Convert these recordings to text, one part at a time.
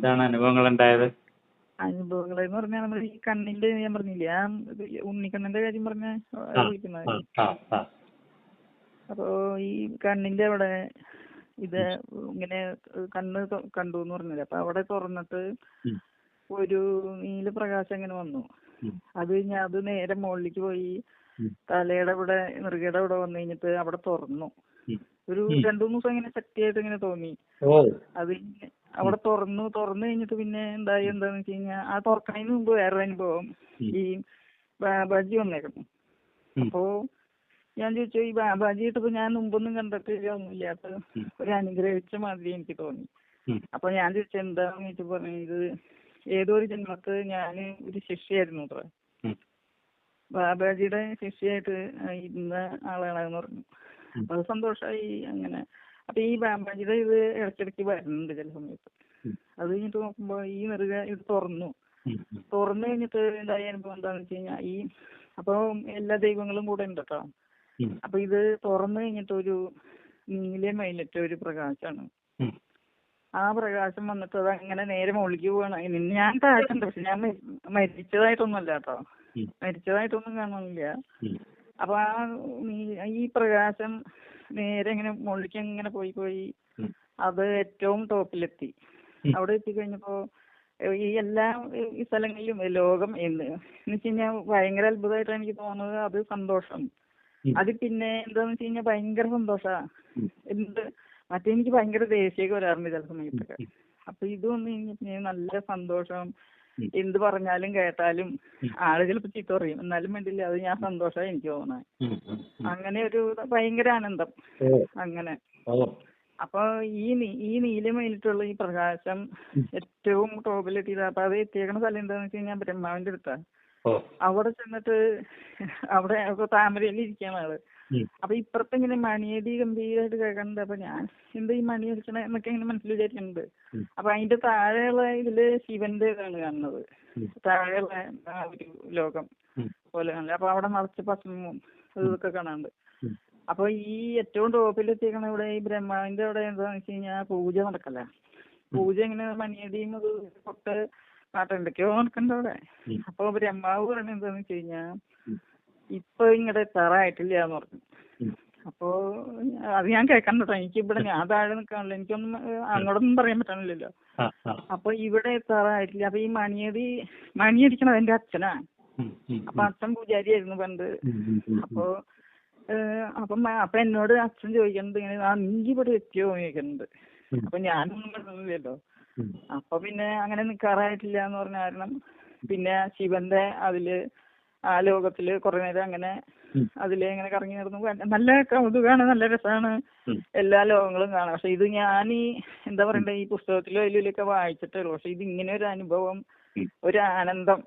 എന്താണ് അനുഭവങ്ങൾ ഉണ്ടായത് അനുഭവങ്ങൾ എന്ന് പറഞ്ഞാൽ നമ്മൾ ഈ കണ്ണിന്റെ ഞാൻ പറഞ്ഞില്ലേ ആ ഉണ്ണിക്കണ്ണന്റെ കാര്യം പറഞ്ഞ വിളിക്കുന്നത് അപ്പോ ഈ കണ്ണിന്റെ അവിടെ ഇത് ഇങ്ങനെ കണ്ണ് കണ്ടു എന്ന് പറഞ്ഞില്ലേ അപ്പൊ അവിടെ തുറന്നിട്ട്. ഒരു നീല പ്രകാശം ഇങ്ങനെ വന്നു. അത് കഴിഞ്ഞ് അത് നേരെ മുകളിലേക്ക് പോയി. തലയുടെ ഇവിടെ നെറുകയുടെ അവിടെ വന്നു കഴിഞ്ഞിട്ട് അവിടെ തുറന്നു ഒരു. രണ്ടു മൂന്ന് ദിവസം ഇങ്ങനെ ശക്തിയായിട്ട് ഇങ്ങനെ തോന്നി അത് അവിടെ തുറന്നു തുറന്നു കഴിഞ്ഞിട്ട് പിന്നെ എന്തായി എന്താന്ന് വെച്ച് കഴിഞ്ഞാൽ ആ തുറക്കണതിന് മുമ്പ് വേറൊരു അനുഭവം. ഈ ബാബാജി വന്നേക്കുന്നു. അപ്പോ ഞാൻ ചോദിച്ചു ഈ ബാബാജി ഇട്ടപ്പോ ഞാൻ മുമ്പൊന്നും കണ്ടിട്ടില്ല ഒന്നുമില്ലാത്ത. ഒരു അനുഗ്രഹിച്ച മാതിരി എനിക്ക് തോന്നി. അപ്പൊ ഞാൻ ചോദിച്ചു എന്താന്ന് വെച്ച് പറഞ്ഞു ഇത് ഏതോ ഒരു ജന്മത്ത് ഞാൻ ഒരു ശിഷ്യയായിരുന്നു അത്ര. ബാബാജിയുടെ ശിഷ്യയായിട്ട് ഇരുന്ന ആളാണെന്ന് പറഞ്ഞു. അപ്പൊ സന്തോഷമായി അങ്ങനെ അപ്പൊ ഈ ബാബാജിയുടെ ഇത് ഇടയ്ക്കിടയ്ക്ക് വരുന്നുണ്ട് ചില സമയത്ത്. അത് കഴിഞ്ഞിട്ട് നോക്കുമ്പോ ഈ നെറുക ഇത് തുറന്നു. തുറന്നു കഴിഞ്ഞിട്ട് ഉണ്ടായ അനുഭവം എന്താന്ന് വെച്ച് കഴിഞ്ഞാൽ ഈ അപ്പൊ എല്ലാ ദൈവങ്ങളും കൂടെ ഉണ്ട് കേട്ടോ അപ്പൊ ഇത് തുറന്നു കഴിഞ്ഞിട്ട് ഒരു നീല മയിലറ്റ ഒരു പ്രകാശമാണ്. ആ പ്രകാശം വന്നിട്ട് അത് അങ്ങനെ നേരെ മുകളിലേക്ക് പോവാണ്. ഞാൻ താഴ്ത്തുണ്ട് പക്ഷെ ഞാൻ മരി- മരിച്ചതായിട്ടൊന്നുമല്ല കേട്ടോ. മരിച്ചതായിട്ടൊന്നും കാണുന്നില്ല. അപ്പൊ ആ ഈ പ്രകാശം നേരെ ഇങ്ങനെ മുകളിലേക്ക് ഇങ്ങനെ പോയി പോയി അത് ഏറ്റവും ടോപ്പിലെത്തി. എത്തി അവിടെ എത്തി കഴിഞ്ഞപ്പോ ഈ എല്ലാ ഈ സ്ഥലങ്ങളിലും ലോകം എന്ന് വെച്ച് കഴിഞ്ഞാൽ ഭയങ്കര അത്ഭുതമായിട്ടാണ് എനിക്ക് തോന്നുന്നത്. അത് സന്തോഷം. അത് പിന്നെ എന്താന്ന് വെച്ച് കഴിഞ്ഞാൽ ഭയങ്കര സന്തോഷാ. എന്ത്? മറ്റേ എനിക്ക് ഭയങ്കര ദേഷ്യമൊക്കെ വരാറുണ്ട് ചില സമയത്തൊക്കെ. അപ്പൊ ഇത് വന്നു കഴിഞ്ഞാൽ നല്ല സന്തോഷം. എന്ത് പറഞ്ഞാലും കേട്ടാലും. ആൾ ചിലപ്പോ ചീത്ത പറയും. എന്നാലും വേണ്ടില്ല അത് ഞാൻ സന്തോഷമായി എനിക്ക് തോന്നണേ. ഉം. അങ്ങനെ ഒരു ഭയങ്കര ആനന്ദം. അങ്ങനെ. അപ്പൊ ഈ നീ- ഈ നീലമയിലിട്ടുള്ള ഈ പ്രകാശം ഏറ്റവും ടോപ്പിലെത്തിയത് അപ്പൊ അത് എത്തിയേക്കണ സ്ഥലം എന്താന്ന് വെച്ച് കഴിഞ്ഞാൽ ബ്രഹ്മാവിന്റെ അടുത്താ. അവിടെ ചെന്നിട്ട് അവിടെ താമരയിൽ ഇരിക്കാണ് ആൾ. അപ്പൊ ഇപ്പുറത്ത് ഇങ്ങനെ മണിയടി ഗംഭീരമായിട്ട് കേൾക്കുന്നുണ്ട് അപ്പൊ ഞാൻ എന്താ ഈ മണി അടിക്കണേ എന്നൊക്കെ ഇങ്ങനെ മനസ്സിൽ വിചാരിക്കുന്നുണ്ട്. അപ്പൊ അതിന്റെ താഴെയുള്ള ഇതിൽ ശിവന്റെ ഇതാണ് കാണുന്നത്. താഴെയുള്ള ആ ഒരു ലോകം പോലെ കാണുന്നത് അപ്പൊ അവിടെ നിറച്ച് ഭസ്മവും ഇതൊക്കെ കാണാനുണ്ട്. അപ്പൊ ഈ ഏറ്റവും ടോപ്പിൽ എത്തിയേക്കണ ഇവിടെ ഈ ബ്രഹ്മാവിന്റെ അവിടെ എന്താന്ന് വെച്ച് കഴിഞ്ഞാൽ പൂജ നടക്കല്ലേ? പൂജ ഇങ്ങനെ മണിയടിയും അത് തൊട്ട് നാട്ടെന്തൊക്കെയോ നടക്കണ്ട അവിടെ ഉം. അപ്പൊ ബ്രഹ്മാവ് പറയുന്നത് എന്താന്ന് വെച്ച് കഴിഞ്ഞാ ഉം. ഇപ്പൊ ഇങ്ങടെ തറായിട്ടില്ല എന്ന് പറഞ്ഞു. അപ്പോ അത് ഞാൻ കേൾക്കണം കേട്ടോ എനിക്ക് ഇവിടെ ഞാൻ താഴെ നിൽക്കാണല്ലോ എനിക്കൊന്നും അങ്ങോട്ടൊന്നും പറയാൻ പറ്റണില്ലല്ലോ അപ്പൊ ഇവിടെ തറായിട്ടില്ല അപ്പൊ ഈ മണിയടി മണിയടിക്കണത് എന്റെ അച്ഛനാ ഉം. ഉം. അപ്പൊ അച്ഛൻ പൂജാരിയായിരുന്നു പണ്ട്. അപ്പൊ ഏഹ്, അപ്പം അപ്പൊ എന്നോട് അച്ഛൻ ചോദിക്കുന്നത് ഇങ്ങനെ നീ ഇവിടെ എത്തിയോ ചോദിക്കുന്നുണ്ട്. അപ്പൊ ഞാനൊന്നും പറഞ്ഞില്ലല്ലോ. അപ്പൊ പിന്നെ അങ്ങനെ നിക്കാറായിട്ടില്ല എന്ന് പറഞ്ഞ കാരണം പിന്നെ ശിവന്റെ അതിൽ ആ ലോകത്തിൽ കുറെ നേരം അങ്ങനെ അതിലെ ഇങ്ങനെ കറങ്ങി നടന്നു. നല്ല കൗതുകാണ് നല്ല രസമാണ് എല്ലാ ലോകങ്ങളും കാണാം. പക്ഷെ ഇത് ഞാൻ ഈ എന്താ പറയണ്ടേ ഈ പുസ്തകത്തിലോ ഇതിലൊക്കെ വായിച്ചിട്ടേ ഉള്ളൂ പക്ഷെ ഇത് ഇങ്ങനെ ഒരു അനുഭവം ഒരു ആനന്ദം.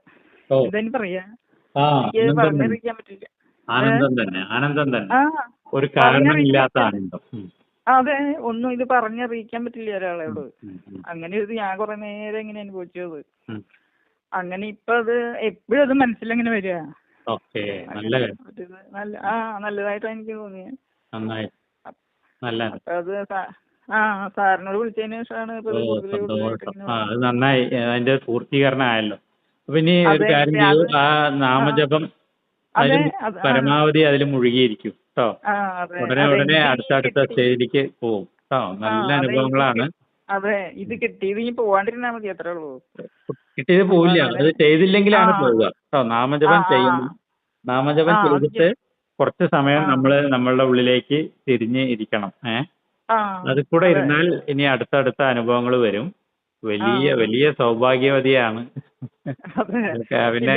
എന്താ പറയാ? എനിക്ക് പറഞ്ഞറിയിക്കാൻ പറ്റില്ല. ആനന്ദം തന്നെ ആനന്ദം തന്നെ. ഒരു കാരണമില്ലാത്ത ആനന്ദം. അതെ. ഒന്നും ഇത് പറഞ്ഞറിയിക്കാൻ പറ്റില്ല ഒരാളോട്. അങ്ങനെ ഇത് ഞാൻ കുറെ നേരം ഇങ്ങനെ അനുഭവിച്ചത്. അങ്ങനെ ഇപ്പൊ അത് എപ്പോഴും അത് മനസ്സിലങ്ങനെ വരിക ഓക്കെ നല്ല നല്ല ആ നല്ലതായിട്ടാണ് എനിക്ക് തോന്നിയത് നന്നായി. നല്ല അത് ആ സാറിനോട് വിളിച്ചതിന് ശേഷമാണ് അത് നന്നായി. അതിന്റെ പൂർത്തീകരണം ആയല്ലോ അപ്പൊ ഇനി ഒരു കാര്യം ചെയ്യൂ. ആ നാമജപം അതെ അതിൽ പരമാവധി അതിൽ മുഴുകിയിരിക്കും കേട്ടോ ഉടനെ ഉടനെ അടുത്തടുത്ത സ്റ്റേജിലേക്ക് പോകും കേട്ടോ നല്ല അനുഭവങ്ങളാണ്. അതെ ഇത് കിട്ടിയത് ഇനി പോവാണ്ടിരുന്നാ മതി അത്രേ ഉള്ളൂ. കിട്ടിയത് പോവില്ല. അത് ചെയ്തില്ലെങ്കിലാണ്. പോവുക. കേട്ടോ നാമജപം. ചെയ്യുന്നു നാമജപം ചെയ്തിട്ട് കുറച്ച് സമയം. നമ്മൾ നമ്മളുടെ ഉള്ളിലേക്ക് തിരിഞ്ഞ് ഇരിക്കണം. ഏ? അത് കൂടെ ഇരുന്നാൽ ഇനി അടുത്തടുത്ത അനുഭവങ്ങൾ വരും. വലിയ വലിയ സൗഭാഗ്യവതിയാണ്. പിന്നെ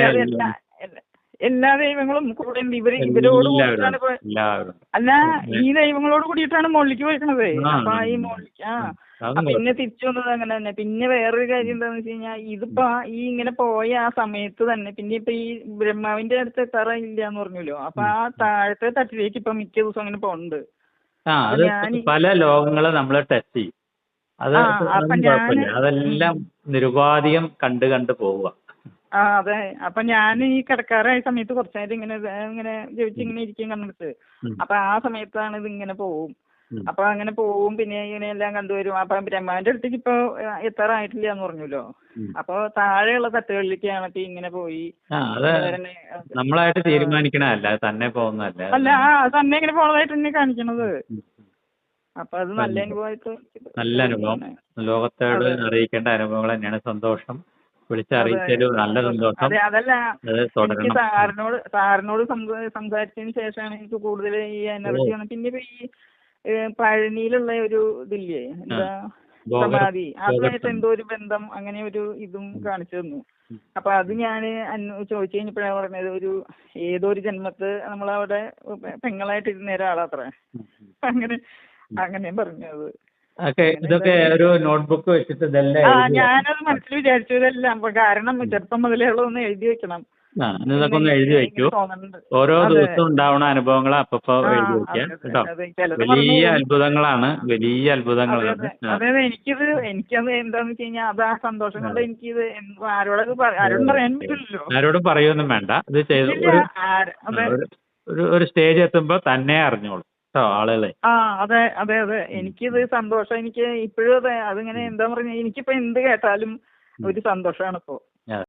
എല്ലാ ദൈവങ്ങളും കൂടെ ഇവർ ഇവരോട് കൂടിയിട്ടാണ് എല്ലാവരും അല്ല ഈ ദൈവങ്ങളോട് കൂടിയിട്ടാണ് മുകളിലേക്ക് പോയിക്കണത്. ആ, അപ്പൊ ഈ മോളിലേക്ക് മുകളിലേക്ക് ആ, പിന്നെ തിരിച്ചു വന്നത് അങ്ങനെ തന്നെ. പിന്നെ വേറൊരു കാര്യം എന്താന്ന് വെച്ച് കഴിഞ്ഞാൽ ഇതിപ്പോ ഈ ഇങ്ങനെ പോയ ആ സമയത്ത് തന്നെ പിന്നെ ഇപ്പൊ ഈ ബ്രഹ്മാവിന്റെ അടുത്ത് ഇല്ല എന്ന് പറഞ്ഞല്ലോ. അപ്പൊ ആ താഴത്തെ തട്ടിലേക്ക് ഇപ്പൊ മിക്ക ദിവസം അങ്ങനെ പോണ്ട് ആ അത് പല ലോകങ്ങളെ നമ്മൾ ടച്ച് ചെയ്യും. അത് കുഴപ്പമില്ല. അതെല്ലാം നിരുപാധികം കണ്ട് കണ്ട് പോവുക. ആ അതെ. അപ്പൊ ഞാൻ ഈ കിടക്കാറായ സമയത്ത് കുറച്ചു നേരം ഇങ്ങനെ ഇങ്ങനെ ജീവിച്ചിങ്ങനെ ഇങ്ങനെ ഇരിക്കും കണ്ണെടുത്ത് അപ്പൊ ആ സമയത്താണ് ഇത് ഇങ്ങനെ പോവും. അപ്പൊ അങ്ങനെ പോവും പിന്നെ ഇങ്ങനെ എല്ലാം കണ്ടുവരും. അപ്പൊ ബ്രഹ്മാവിന്റെ അടുത്തേക്ക് ഇപ്പൊ എത്ര എത്താറായിട്ടില്ല എന്ന് പറഞ്ഞല്ലോ. അപ്പൊ താഴെയുള്ള തട്ടുകളിലേക്കാണ് ഇപ്പൊ ഇങ്ങനെ പോയി. നമ്മളായിട്ട് തീരുമാനിക്കണല്ല തന്നെ പോകുന്നതല്ല അല്ല ആ തന്നെ. ഇങ്ങനെ പോണതായിട്ട് തന്നെ കാണിക്കണത്. അപ്പൊ അത് നല്ല അനുഭവമായിട്ട് നല്ല അനുഭവം. ലോകത്തോട് അറിയിക്കേണ്ട അനുഭവങ്ങൾ തന്നെയാണ് സന്തോഷം. വിളിച്ചറിയിച്ചതിൽ നല്ല സന്തോഷം. അതെ അതല്ല. അത് എനിക്ക് സാറിനോട് സാറിനോട് സംസാരിച്ചതിന് ശേഷമാണ് എനിക്ക് കൂടുതൽ ഈ എനർജി ആണ് പിന്നെ ഈ പഴനിയിലുള്ള ഒരു ഇതില്ലേ? എന്താ. സമാധി. അതുമായിട്ട് എന്തോ ഒരു ബന്ധം അങ്ങനെ ഒരു ഇതും കാണിച്ചു തന്നു. അപ്പൊ അത് ഞാൻ ചോദിച്ചു കഴിഞ്ഞപ്പോഴാണ് പറഞ്ഞത് ഒരു ഏതോ ഒരു ജന്മത്ത് നമ്മളവിടെ പെങ്ങളായിട്ട് ഇരുന്ന ഒരാളാത്ര. അങ്ങനെ അങ്ങനെ പറഞ്ഞത് ഇതൊക്കെ ഒരു നോട്ട്ബുക്ക് വെച്ചിട്ട് ഞാനത് മനസ്സിൽ വിചാരിച്ചു ഇതെല്ലാം. കാരണം ചെറുപ്പം മുതലേ ഉള്ളതൊന്ന് എഴുതി വെക്കണം. ആ ഇന്ന് ഇതൊക്കെ ഒന്ന് എഴുതി വെക്കൂ. ഓരോ ദിവസവും ഉണ്ടാവുന്ന അനുഭവങ്ങൾ അപ്പപ്പോ എഴുതി വെക്കുക കേട്ടോ. വലിയ അത്ഭുതങ്ങളാണ് വലിയ അതെ അത്ഭുതങ്ങളാണ്. അതെ എനിക്കിത് എനിക്കത് എന്താന്ന് വെച്ച് കഴിഞ്ഞാൽ അത് ആ സന്തോഷം കൊണ്ട് എനിക്കിത് ആരോടൊക്കെ ആരോടും പറയാൻ പറ്റില്ലല്ലോ. ആരോടും പറയൊന്നും വേണ്ട. ഇത് ചെയ്ത് ഒരു ഒരു- ഒരു ഒരു സ്റ്റേജ് എത്തുമ്പോ തന്നെ അറിഞ്ഞോളൂ കേട്ടോ ആളുകളെ. ആ അതെ അതെ അതെ. എനിക്കിത് സന്തോഷം. എനിക്ക് ഇപ്പോഴും അതെ അതിങ്ങനെ എന്താ പറഞ്ഞ എനിക്കിപ്പോ എന്ത് കേട്ടാലും ഒരു സന്തോഷമാണ് ഇപ്പോ